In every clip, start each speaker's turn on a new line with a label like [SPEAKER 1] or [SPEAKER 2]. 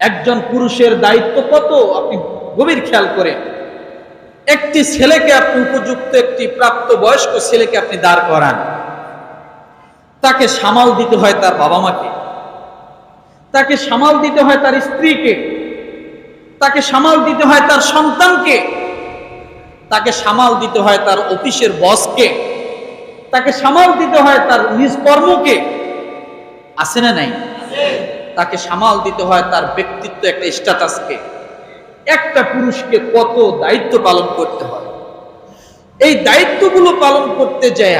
[SPEAKER 1] একজন পুরুষের দায়িত্ব কত? আপনি গভীর খেয়াল করে একটি ছেলেকে আপনি উপযুক্ত একটি প্রাপ্ত বয়স্ক ছেলেকে আপনি দাঁড় করান। তাকে সামাল দিতে হয় তার বাবা মাকে তাকে সামাল দিতে হয় তার স্ত্রীকে। তাকে সামাল দিতে হয় তার সন্তানকে। তাকে সামাল দিতে হয় তার অফিসের বসকে। তাকে সামাল দিতে হয় তার নিজ কর্মকে। আছে না নাই? তাকে সামাল দিতে হয় তার ব্যক্তিত্ব একটা স্ট্যাটাসকে। একটা পুরুষকে কত দায়িত্ব পালন করতে হয়। এই দায়িত্বগুলো পালন করতে যায়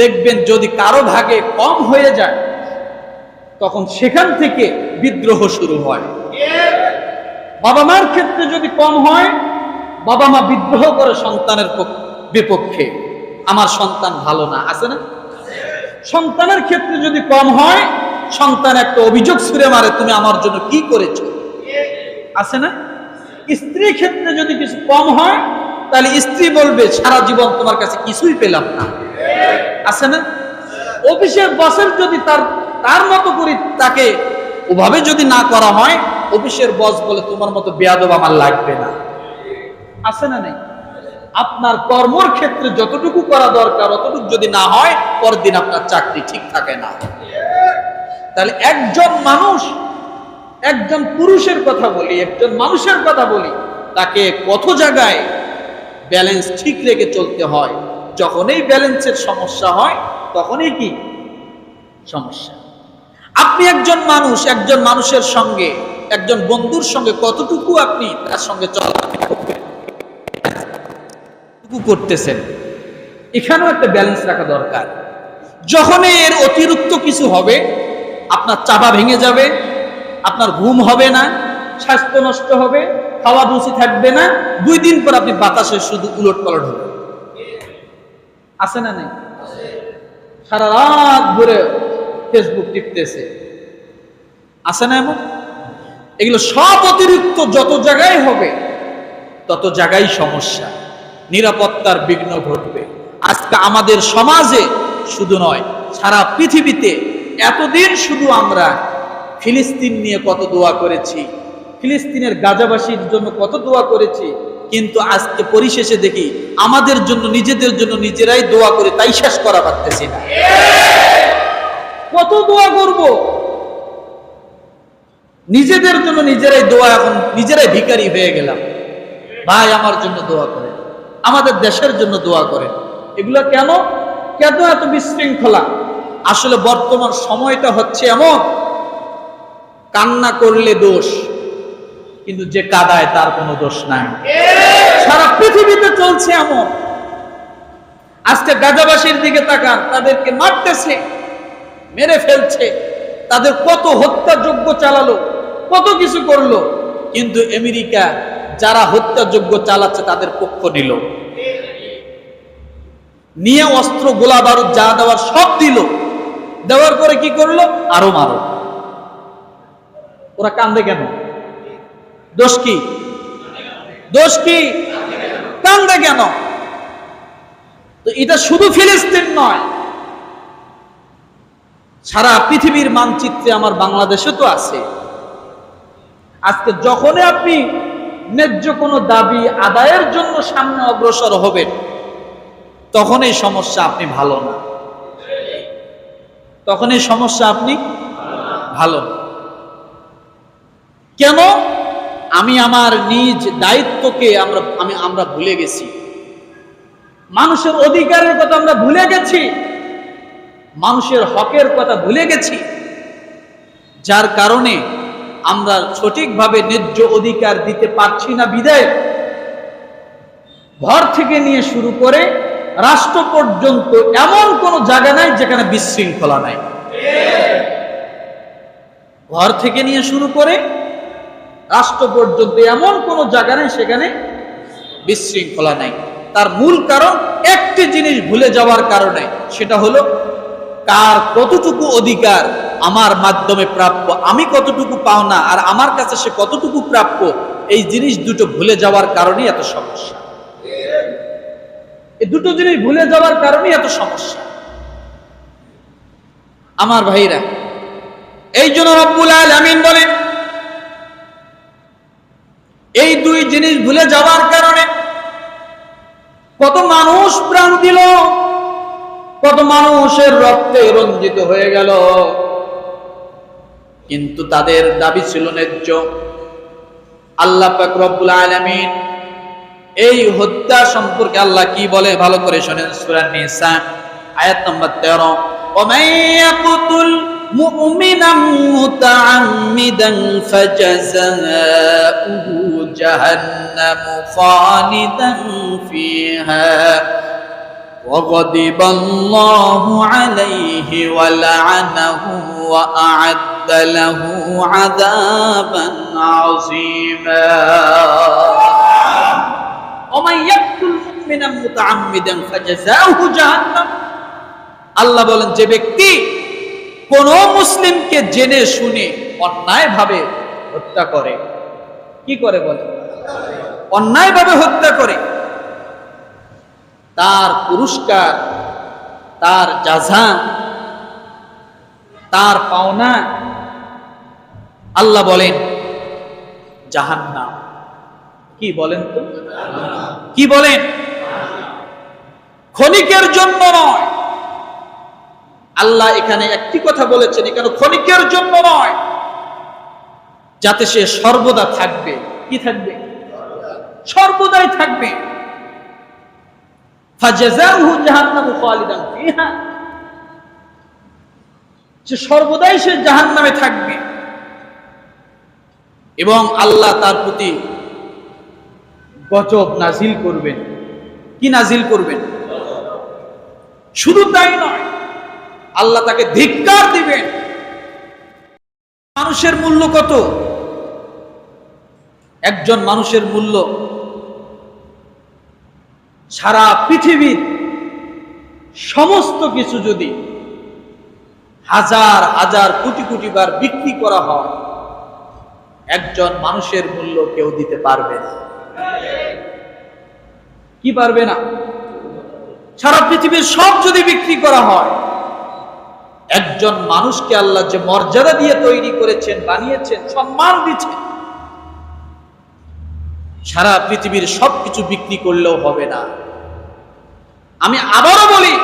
[SPEAKER 1] দেখবেন যদি কারও ভাগে কম হয়ে যায়, তখন সেখান থেকে বিদ্রোহ শুরু হয়। বাবা মার ক্ষেত্রে যদি কম হয়, বাবা মা বিদ্রোহ করে সন্তানের বিপক্ষে। আমার সন্তান ভালো না, আছে না? সন্তানের ক্ষেত্রে যদি কম হয় সন্তান একটা অভিযোগ ছুড়ে মারে, তুমি আমার জন্য কি করেছ? আছে না? স্ত্রী ক্ষেত্রে যদি কিছু কম হয়, তাহলে স্ত্রী বলবে, সারা জীবন তোমার কাছে কিছুই পেলাম না। আছে না? অফিসের বসের যদি তার তার মতো করে তাকে ওভাবে যদি না করা হয়, অফিসের বস বলে, তোমার মতো বেয়াদব আমার লাগবে না। আছে না নেই? আপনার কর্মর ক্ষেত্রে যতটুকু করা দরকার, অতটুকু যদি না হয় পরদিন আপনার চাকরি ঠিক থাকে না। তাহলে একজন মানুষ, একজন পুরুষের কথা বলি, একজন মানুষের কথা বলি, তাকে কত জায়গায় ব্যালেন্স ঠিক রেখে চলতে হয়? যখনই ব্যালেন্সের সমস্যা হয়, তখনই কি? সমস্যা। আপনি একজন মানুষ, একজন মানুষের সঙ্গে, একজন বন্ধুর সঙ্গে কতটুকু আপনি তার সঙ্গে করবেন করতেছেন? এখানেও একটা ব্যালেন্স রাখা দরকার। যখনই এর অতিরিক্ত কিছু হবে আপনার চাপা ভেঙে যাবে, আপনার ঘুম হবে না, স্বাস্থ্য নষ্ট হবে, খাওয়া রুচি থাকবে না, দুই দিন পর আপনি বাতাসে শুধু উলট পালট হবে। আছে না নেই? সারা রাত ধরে ফেসবুক টিপতেছে। আছে না এমন? এগুলো সব অতিরিক্ত যত জায়গায় হবে, তত জায়গায় সমস্যা। নিরাপত্তার বিঘ্ন ঘটবে। আজকে আমাদের সমাজে শুধু নয়, সারা পৃথিবীতে এতদিন শুধু আমরা ফিলিস্তিন নিয়ে কত দোয়া করেছি, ফিলিস্তিনের গাজাবাসীর জন্য কত দোয়া করেছি, কিন্তু আজকে পরিশেষে দেখি আমাদের জন্য, নিজেদের জন্য নিজেরাই দোয়া করে তাই শেষ করা পারতেছি না। কত দোয়া করব? নিজেদের জন্য নিজেরাই দোয়া, এখন নিজেরাই ভিখারি হয়ে গেলাম। ভাই আমার জন্য দোয়া করেন, আমাদের দেশের জন্য দোয়া করেন। এগুলো কেন? কেন এত বিশৃঙ্খলা? আসলে বর্তমান সময়টা হচ্ছে এমন। কান্না করলে দোষ, কিন্তু যে কাদায় তার কোনো দোষ নাই। সারা পৃথিবীতে চলছে এমন। আজকে গাজাবাসীর দিকে তাকান, তাদেরকে মারতেছে, মেরে ফেলছে। তাদের কত হত্যাযোগ্য চালালো, কত কিছু করল। কিন্তু আমেরিকা যারা হত্যাযোগ্য চালাচ্ছে, তাদের পক্ষ নিল। নিয়ে অস্ত্র গোলা বারুদ যা দেওয়ার সব দিল। দেওয়ার পরে কি করল? আরও মারো। ওরা কান্দে কেন? দোষ কি? দোষ কি? কান্দে কেন? তো এটা শুধু ফিলিস্তিন নয়। সারা পৃথিবীর মানচিত্রে আমার বাংলাদেশে তো আছে। আজকে যখনই আপনি ন্যায্য কোনো দাবি আদায়ের জন্য সামনে অগ্রসর হবেন তখন এই সমস্যা আপনি ভালো না। তখন এই সমস্যা আপনি ভালো। কেন? আমি আমার নিজ দায়িত্বকে আমরা, আমি, আমরা ভুলে গেছি। মানুষের অধিকারের কথা আমরা ভুলে গেছি। মানুষের হকের কথা ভুলে গেছি। যার কারণে আমরা সঠিকভাবে ন্যায্য অধিকার দিতে পারছি না বিদায় ঘর থেকে নিয়ে শুরু করে রাষ্ট্র পর্যন্ত এমন কোন জায়গা নাই যেখানে বিশৃঙ্খলা নাই। ঘর থেকে নিয়ে শুরু করে রাষ্ট্র পর্যন্ত এমন কোন জায়গা নেই সেখানে বিশৃঙ্খলা নাই। তার মূল কারণ একটি জিনিস ভুলে যাওয়ার কারণে, সেটা হলো কার কতটুকু অধিকার আমার মাধ্যমে প্রাপ্য, আমি কতটুকু পাওনা আর আমার কাছে সে কতটুকু প্রাপ্য, এই জিনিস দুটো ভুলে যাওয়ার কারণেই এত সমস্যা। এই দুটো জিনিস ভুলে যাওয়ার কারণেই এত সমস্যা। আমার ভাইরা, এই জন্য রব্বুল আলামিন বলেন, এই দুই জিনিস ভুলে যাওয়ার কারণে কত মানুষ প্রাণ দিল, কত মানুষের রক্তে রঞ্জিত হয়ে গেল। কিন্তু তাদের দাবি ছিল ন্যায্য। আল্লাহ পাক রব্বুল আলামিন এই হত্যা সম্পর্কে আল্লাহ কি বলে ভালো করে শোনেন সূরা নিসা আয়াত নম্বর 13 ومن يقتل مؤمنا متعمدا فجزاؤه جهنم خالدا فيها وغضب الله عليه ولعنه وأعد له عذابا عظيما আল্লাহ বলেন, যে ব্যক্তি কোন মুসলিমকে জেনে শুনে অন্যায় ভাবে হত্যা করে, কি করে বলে? অন্যায়ভাবে হত্যা করে। তার পুরস্কার, তার যাঝা তার পাওনা, আল্লাহ বলেন, জাহান্নাম। কি বলেন তো? কি বলেন? ক্ষণিকের জন্য নয়। আল্লাহ এখানে একটি কথা বলেছেন এখানে ক্ষণিকের জন্য নয়। যাতে সে সর্বদা থাকবে। কি থাকবে? সর্বদাই থাকবে। সে সর্বদাই সে জাহান্নামে থাকবে। এবং আল্লাহ তার প্রতি গজব নাজিল করবেন। কি নাজিল করবেন? শুধু তাই নয়, আল্লাহ তাকে ধিক্কার দিবেন। মানুষের মূল্য কত? একজন মানুষের মূল্য সারা পৃথিবীর সমস্ত কিছু যদি হাজার হাজার, কোটি কোটি বার বিক্রি করা হয়, একজন মানুষের মূল্য কেউ দিতে পারবে না। কি পারবে না? সারা পৃথিবীর সব যদি বিক্রি করা হয়, একজন মানুষকে আল্লাহ যে মর্যাদা দিয়ে তৈরি করেছেন, বানিয়েছেন, সম্মান দিচ্ছেন, সারা পৃথিবীর সবকিছু বিক্রি করলেও হবে না। আমি আবারও বলি,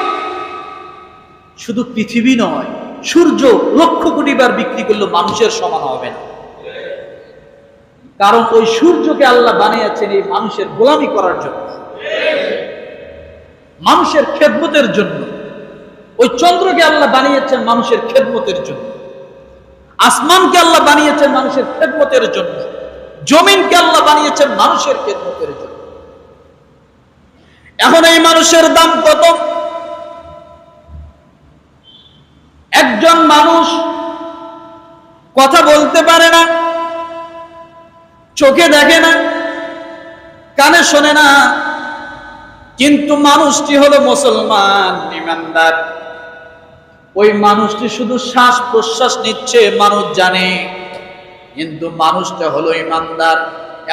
[SPEAKER 1] শুধু পৃথিবী নয়, সূর্য লক্ষ কোটি বার বিক্রি করলেও মানুষের সমান হবে না। কারণ ওই সূর্যকে আল্লাহ বানিয়েছেন এই মানুষের গোলামি করার জন্য। মানুষের খেদমতের জন্য। ওই চন্দ্রকে আল্লাহ বানিয়েছেন মানুষের খেদমতের জন্য। আসমানকে আল্লাহ বানিয়েছেন মানুষের খেদমতের জন্য। জমিনকে আল্লাহ বানিয়েছেন মানুষের খেদমতের জন্য। এখন এই মানুষের দাম কত? একজন মানুষ কথা বলতে পারে না। চোখে দেখে না, কানে শোনে না। কিন্তু মানুষটি হলো মুসলমান, ইমানদার। ওই মানুষটি শুধু শ্বাস প্রশ্বাস নিচ্ছে, মানুষ জানে। কিন্তু মানুষটা হলো ইমানদার।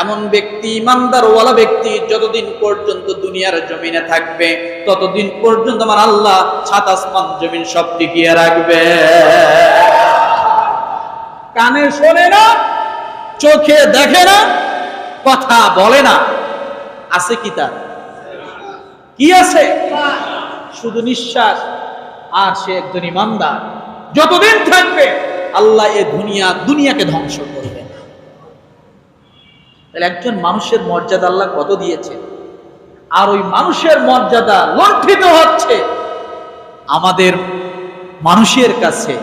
[SPEAKER 1] এমন ব্যক্তি ইমানদার ওয়ালা ব্যক্তি, যতদিন পর্যন্ত দুনিয়ার জমিনে থাকবে, ততদিন পর্যন্ত আমার আল্লাহ ছাত আসমান জমিন সব টিকিয়ে রাখবে। কানে শোনে না চোখে দেখে না, কথা বলে না। আছে কি তার? কি আছে? শুধু নিঃশ্বাস। আর সে একজন ইমানদার। যতদিন থাকবে, আল্লাহ এ দুনিয়া, দুনিয়াকে ধ্বংস করবে। তাহলে একজন মানুষের মর্যাদা আল্লাহ কত দিয়েছে? আর ওই মানুষের মর্যাদা লণ্ঠিত হচ্ছে আমাদের মানুষের কাছে,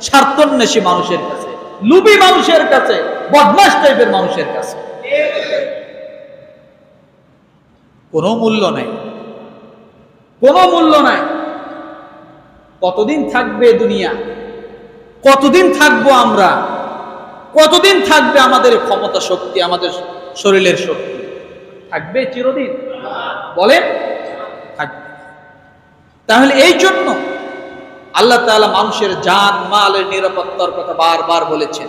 [SPEAKER 1] স্বার্থন্বেষী মানুষের কাছে। লুবি মানুষের কাছে বদমাস টাইপের মানুষের কাছে। কোনো মূল্য নেই। কোনো মূল্য নাই। কতদিন থাকবে দুনিয়া? কতদিন থাকব আমরা? কতদিন থাকবে আমাদের ক্ষমতা শক্তি আমাদের শরীরের শক্তি? থাকবে চিরদিন। বলেন? থাকবে। তাহলে এই জন্য আল্লাহ তাআলা মানুষের জান, মালের নিরাপত্তার কথা বারবার বলেছেন।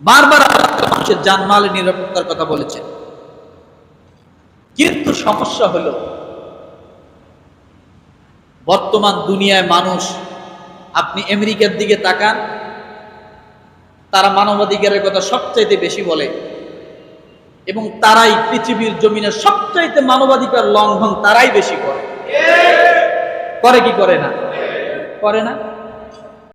[SPEAKER 1] বারবার আল্লাহ মানুষের জান, মালের নিরাপত্তার কথা বলেছেন। কিন্তু সমস্যা হলো, বর্তমান দুনিয়ায় মানুষ, আপনি আমেরিকার দিকে তাকান, তারা মানবাধিকারের কথা সবচাইতে বেশি বলে, এবং তারাই পৃথিবীর জমিনে সবচাইতে মানবাধিকার লঙ্ঘন তারাই বেশি করে। করে কি করে না? করে না।